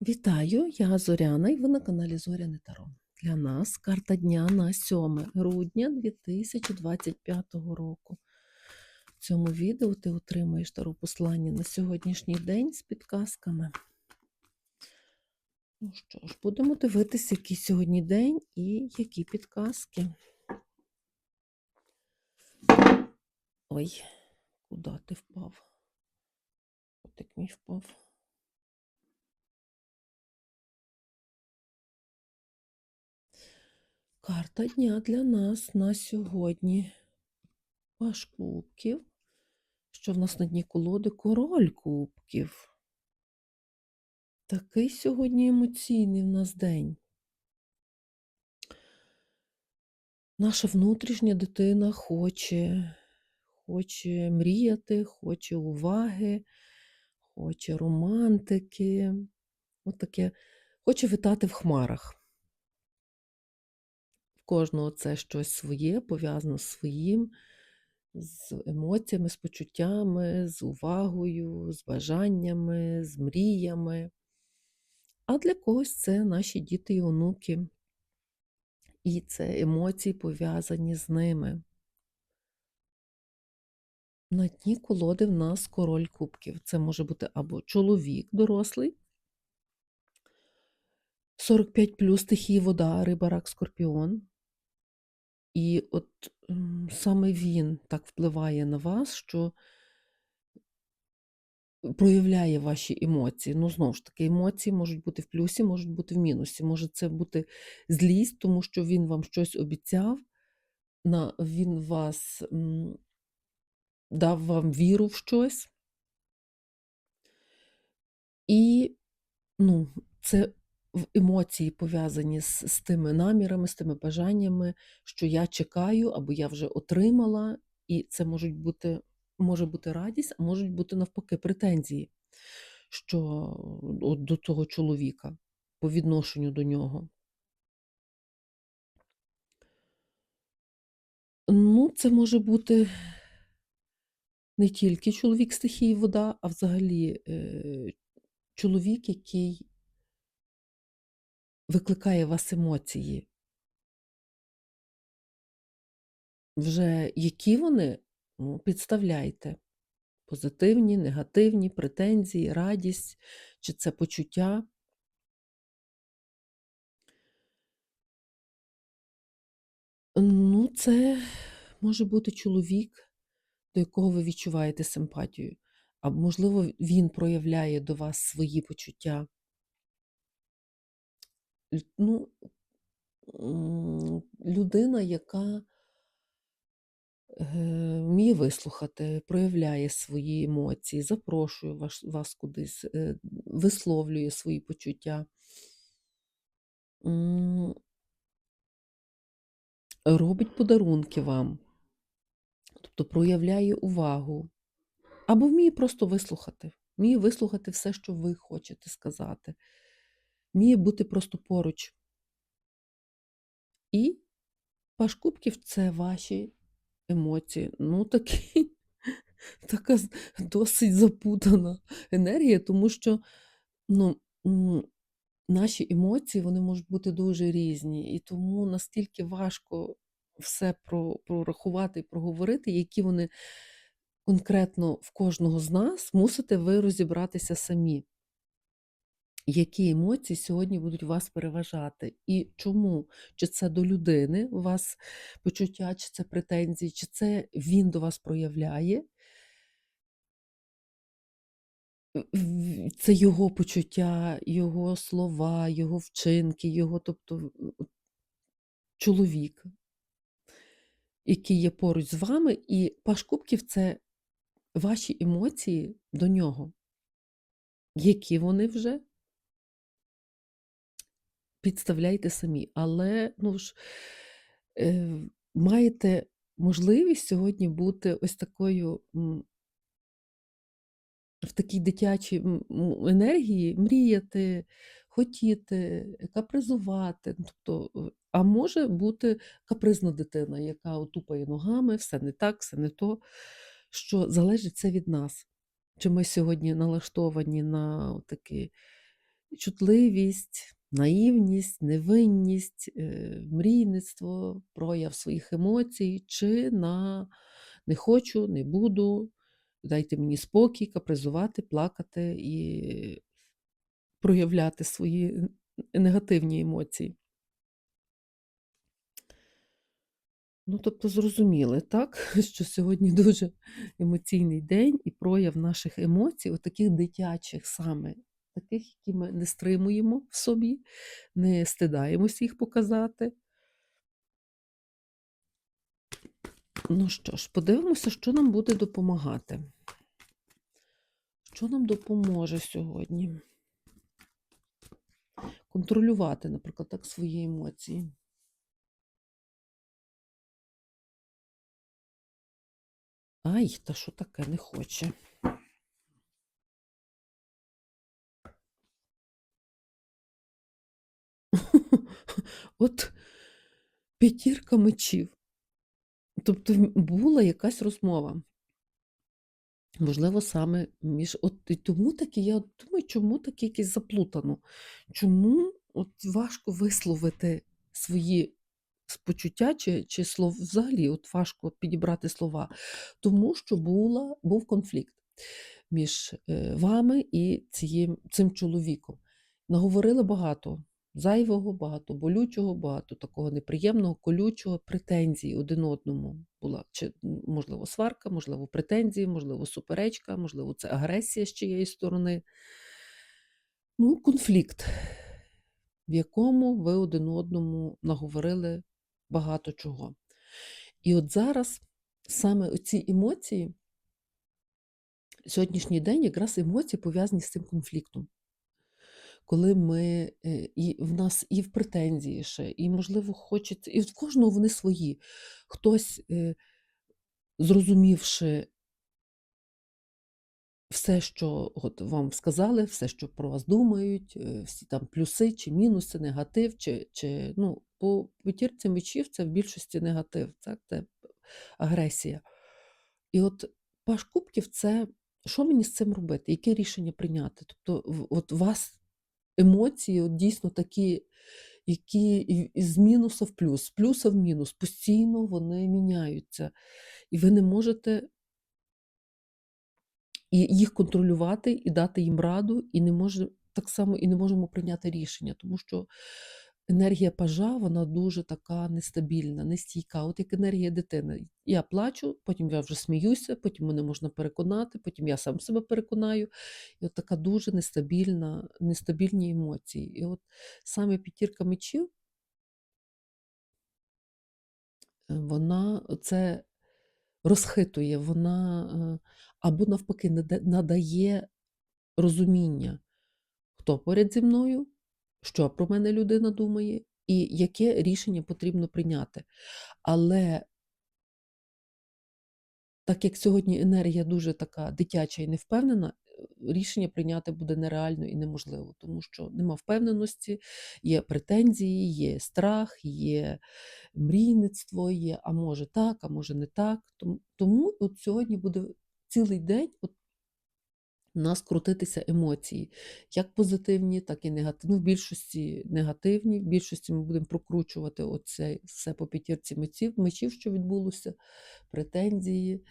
Вітаю, я Зоряна і ви на каналі Зоряне Таро. Для нас карта дня на 7 грудня 2025 року. В цьому відео ти отримаєш таро послання на сьогоднішній день з підказками. Ну що ж, будемо дивитися, який сьогодні день і які підказки. Ой, куди ти впав? Котик мій впав. Карта дня для нас на сьогодні. Паш кубків. Що в нас на дні колоди? Король кубків. Такий сьогодні емоційний в нас день. Наша внутрішня дитина хоче, хоче мріяти, хоче уваги, хоче романтики. От таке, хоче витати в хмарах. Кожного це щось своє, пов'язано з своїм, з емоціями, з почуттями, з увагою, з бажаннями, з мріями. А для когось це наші діти і онуки. І це емоції пов'язані з ними. На дні колоди в нас король кубків. Це може бути або чоловік дорослий, 45 плюс стихії вода, риба, рак, скорпіон. І от саме він так впливає на вас, що проявляє ваші емоції. Ну, знову ж таки, емоції можуть бути в плюсі, можуть бути в мінусі. Може це бути злість, тому що він вам щось обіцяв, він вас дав вам віру в щось. І ну, це емоції пов'язані з, з тими намірами, з тими бажаннями, що я чекаю або я вже отримала, і це можуть бути, може бути радість, а можуть бути навпаки претензії що от до того чоловіка по відношенню до нього. Ну, це може бути не тільки чоловік стихії вода, а взагалі е, чоловік, який викликає вас емоції. Вже які вони, ну, підставляйте. Позитивні, негативні, претензії, радість, чи це почуття. Ну, це може бути чоловік, до якого ви відчуваєте симпатію. А можливо, він проявляє до вас свої почуття. Ну, людина, яка е, вміє вислухати, проявляє свої емоції, запрошує вас, вас кудись, е, висловлює свої почуття, робить подарунки вам, тобто проявляє увагу, або вміє просто вислухати, вміє вислухати все, що ви хочете сказати, вміє бути просто поруч. І паш кубків це ваші емоції. Ну, такі, така досить запутана енергія, тому що ну, наші емоції вони можуть бути дуже різні, і тому настільки важко все прорахувати і проговорити, які вони конкретно в кожного з нас мусите ви розібратися самі. Які емоції сьогодні будуть вас переважати? І чому? Чи це до людини у вас почуття, чи це претензії, чи це він до вас проявляє? Це його почуття, його слова, його вчинки, його, тобто чоловік, який є поруч з вами, і паш кубків це ваші емоції до нього. Які вони вже? Підставляйте самі. Але, ну ж, е, маєте можливість сьогодні бути ось такою в такій дитячій енергії, мріяти, хотіти, капризувати. Ну, Тобто, а може бути капризна дитина, яка отупає ногами, все не так, все не то, що залежить це від нас. Чи ми сьогодні налаштовані на такі чутливість, наївність, невинність, е, мрійництво, прояв своїх емоцій, чи на не хочу, не буду, дайте мені спокій, капризувати, плакати і проявляти свої негативні емоції. Ну, тобто, зрозуміли, так, що сьогодні дуже емоційний день і прояв наших емоцій, отаких дитячих саме, таких, які ми не стримуємо в собі, не стидаємося їх показати. Ну що ж, подивимося, що нам буде допомагати. Що нам допоможе сьогодні? Контролювати, наприклад, так свої емоції. Ай, та що таке не хоче. От п'ятірка мечів. Тобто була якась розмова. Можливо, саме між. От і тому таки, я думаю, чому таке якесь заплутано? Чому от важко висловити свої с- почуття чи, чи слов взагалі от важко підібрати слова? Тому що була, був конфлікт між е, вами і цією, цим чоловіком. Наговорили багато зайвого, багато болючого, багато такого неприємного, колючого, претензій один одному була. Чи, можливо, сварка, можливо, претензії, можливо, суперечка, можливо, це агресія з чиєї сторони. Ну, конфлікт, в якому ви один одному наговорили багато чого. І от зараз саме оці емоції, сьогоднішній день якраз емоції пов'язані з цим конфліктом. Коли ми е, і в нас і в претензії ще, і, можливо, хочеться, і в кожного вони свої. Хтось, е, зрозумівши все, що от вам сказали, все, що про вас думають, е, всі там плюси чи мінуси, негатив, чи, чи ну, по п'ятірці мечів це в більшості негатив, так? Це агресія. І от паш кубків це що мені з цим робити? Яке рішення прийняти? Тобто, от вас емоції от дійсно такі, які з мінуса в плюс, з плюса в мінус, постійно вони міняються. І ви не можете їх контролювати, і дати їм раду, і не може так само і не можемо прийняти рішення, тому що енергія пажа вона дуже така нестабільна, нестійка. От як енергія дитини. Я плачу, потім я вже сміюся, потім мене можна переконати, потім я сам себе переконаю. І от така дуже нестабільна, нестабільні емоції. І от саме п'ятірка мечів, вона це розхитує, вона е, або навпаки надає розуміння, хто поряд зі мною, що про мене людина думає, і яке рішення потрібно прийняти. Але так як сьогодні енергія дуже така дитяча і невпевнена, рішення прийняти буде нереально і неможливо, тому що нема впевненості, є претензії, є страх, є мрійництво, є, а може так, а може не так. Тому, от сьогодні буде цілий день от нас крутитися емоції, як позитивні, так і негативні. Ну, в більшості негативні, в більшості ми будемо прокручувати оце все по п'ятірці мечів, мечів, що відбулося, претензії,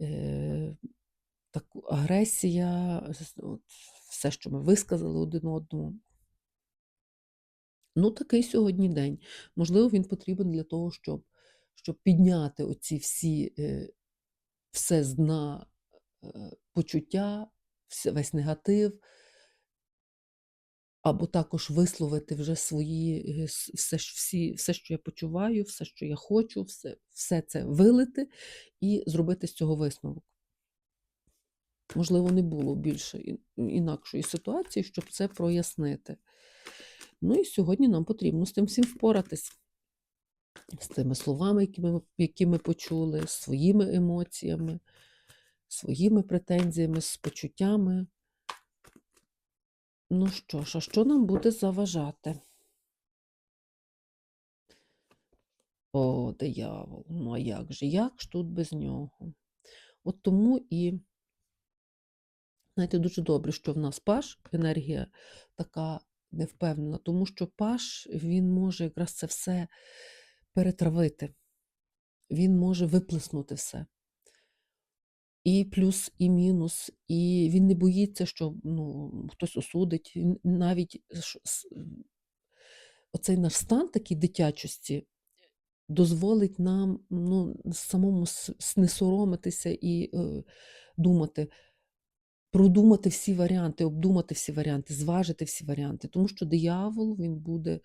е, таку агресія, от, все, що ми висказали один одному. Ну, такий сьогодні день. Можливо, він потрібен для того, щоб, щоб підняти оці всі, е, все з дна е, почуття, весь негатив, або також висловити вже свої, е, все, всі, все, що я почуваю, все, що я хочу, все, все це вилити і зробити з цього висновок. Можливо, не було більше інакшої ситуації, щоб це прояснити. Ну і сьогодні нам потрібно з тим всім впоратись. З тими словами, які ми, які ми почули, з своїми емоціями, своїми претензіями, з почуттями. Ну що ж, а що нам буде заважати? О, диявол, ну а як же? Як ж тут без нього? От тому і Знаєте, дуже добре, що в нас паш, енергія така невпевнена, тому що паш він може якраз це все перетравити, він може виплеснути все. І плюс, і мінус, і він не боїться, що ну, хтось осудить. Він навіть оцей наш стан такий дитячості дозволить нам ну, самому не соромитися і е, думати, продумати всі варіанти, обдумати всі варіанти, зважити всі варіанти. Тому що диявол він буде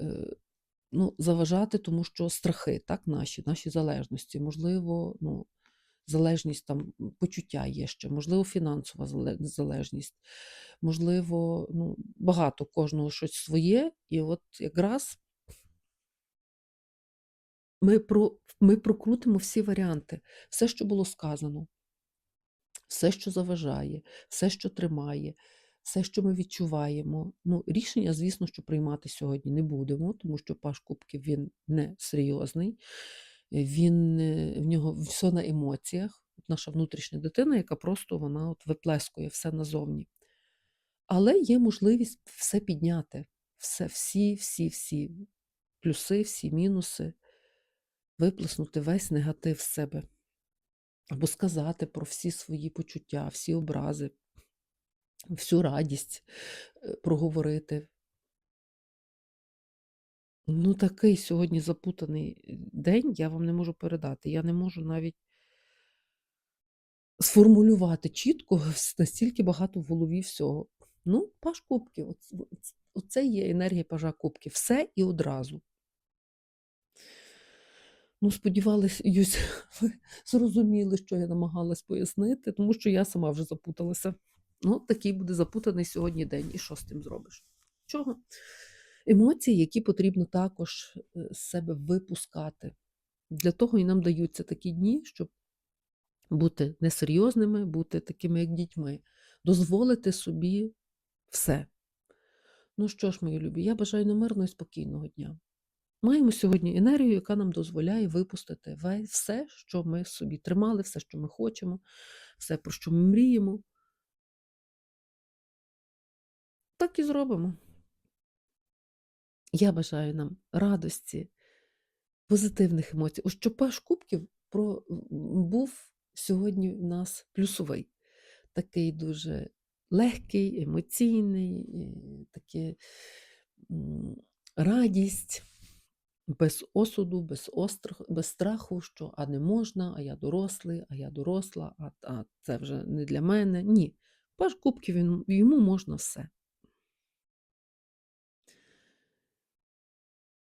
е, ну, заважати, тому що страхи, так, наші, наші залежності, можливо, ну, залежність там почуття є ще, можливо, фінансова залежність, можливо, ну, багато кожного щось своє. І от якраз ми, про, ми прокрутимо всі варіанти, все, що було сказано, все, що заважає, все, що тримає, все, що ми відчуваємо. Ну, рішення, звісно, що приймати сьогодні не будемо, тому що Паш Кубків він не серйозний, він, е, в нього все на емоціях. Наша внутрішня дитина, яка просто вона от виплескує все назовні. Але є можливість все підняти, все, всі, всі, всі плюси, всі мінуси, виплеснути весь негатив з себе. Або сказати про всі свої почуття, всі образи, всю радість е, проговорити. Ну, такий сьогодні запутаний е, день, я вам не можу передати. Я не можу навіть сформулювати чітко настільки багато в голові всього. Ну, паш кубків, оц- оц- оце є енергія пажа кубків. Все і одразу. Ну, сподівалась, Юсь, ви зрозуміли, що я намагалась пояснити, тому що я сама вже запуталася. Ну, такий буде запутаний сьогодні день. І що з тим зробиш? Чого? Емоції, які потрібно також е, з себе випускати. Для того і нам даються такі дні, щоб бути несерйозними, бути такими, як дітьми, дозволити собі все. Ну що ж, мої любі, я бажаю нам мирного і спокійного дня. Маємо сьогодні енергію, яка нам дозволяє випустити все, що ми собі тримали, все, що ми хочемо, все, про що ми мріємо. Так і зробимо. Я бажаю нам радості, позитивних емоцій. Ось що паш кубків про, був сьогодні в нас плюсовий, такий дуже легкий, емоційний, і таке радість, без осуду, без, острах, без страху, що а не можна, а я дорослий, а я доросла, а, а це вже не для мене. Ні. Паш кубків йому можна все.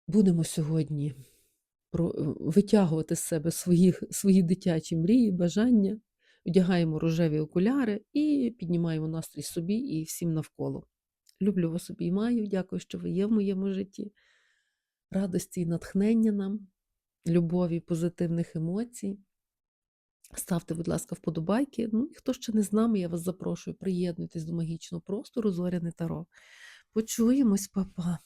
Будемо сьогодні е, витягувати з себе свої, свої дитячі мрії, бажання, одягаємо рожеві окуляри і піднімаємо настрій собі і всім навколо. Люблю вас обіймаю, дякую, що ви є в моєму житті. Радості і натхнення нам, любові, позитивних емоцій. Ставте, будь ласка, вподобайки. Ну і хто ще не з нами, я вас запрошую, приєднуйтесь до магічного простору Зоряне Таро. Почуємось, папа.